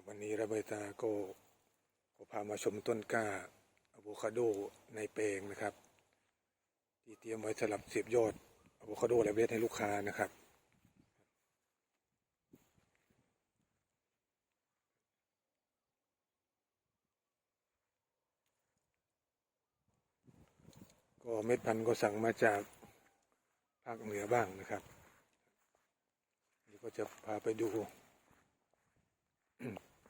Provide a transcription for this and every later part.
ครับวันนี้ระเบิดตาก็ก็พามาชมต้นกล้าอะโวคาโดในแปลงนะครับ ที่เตรียมไว้สำหรับเสียบยอดอะโวคาโดและเบสให้ลูกค้านะครับก็เม็ดพันธุ์ก็สั่งมาจากภาคเหนือบ้างนะครับนี่ก็จะพาไปดู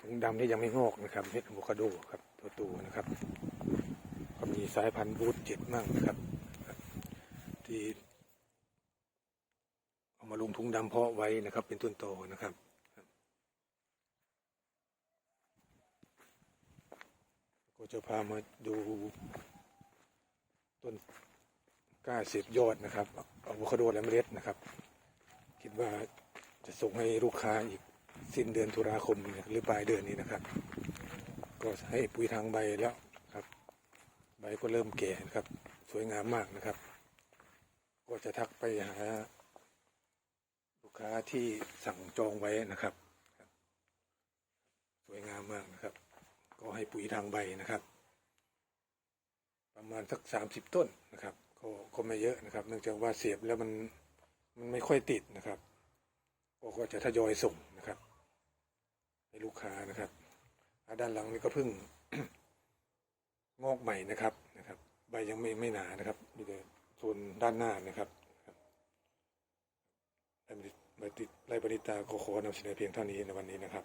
ถุงดำที่ยังไม่งอกนะครับเม็ดอะโวคาโดครับตัวตูนะครับ ก็มีสายพันธุ์บูทเจ็ดมั่งนะครับ ที่เอามาลงถุงดำเพาะไว้นะครับ เป็นต้นโตนะครับก็จะพามาดูต้นกล้าเสียบยอดนะครับอะโวคาโดและเมล็ดนะครับ คิดว่าจะส่งให้ลูกค้าอีก สิ้นเดือนตุลาคมนี้หรือปลายเดือนนี้นะครับ ก็ให้ปุ๋ยทางใบแล้วครับ ใบก็เริ่มแก่นะครับ สวยงามมากนะครับ ก็จะทักไปหา ลูกค้าที่สั่งจองไว้นะครับ สวยงามมากนะครับ ก็ให้ปุ๋ยทางใบนะครับ ประมาณสักสามสิบต้นนะครับก็ก็ไม่เยอะนะครับ เนื่องจากว่าเสียบแล้วมันมันไม่ค่อยติดนะครับก็จะทยอยส่งนะครับ ลูกค้านะครับด้านหลังนี่ก็เพิ่งงอกใหม่นะครับนะครับ ใบยังไม่ไม่หนานะครับมีแต่ส่วนด้านหน้านะครับลายบริตลบริตาก็ขอนำเสนอเพียงเท่านี้ในวันนี้นะครับ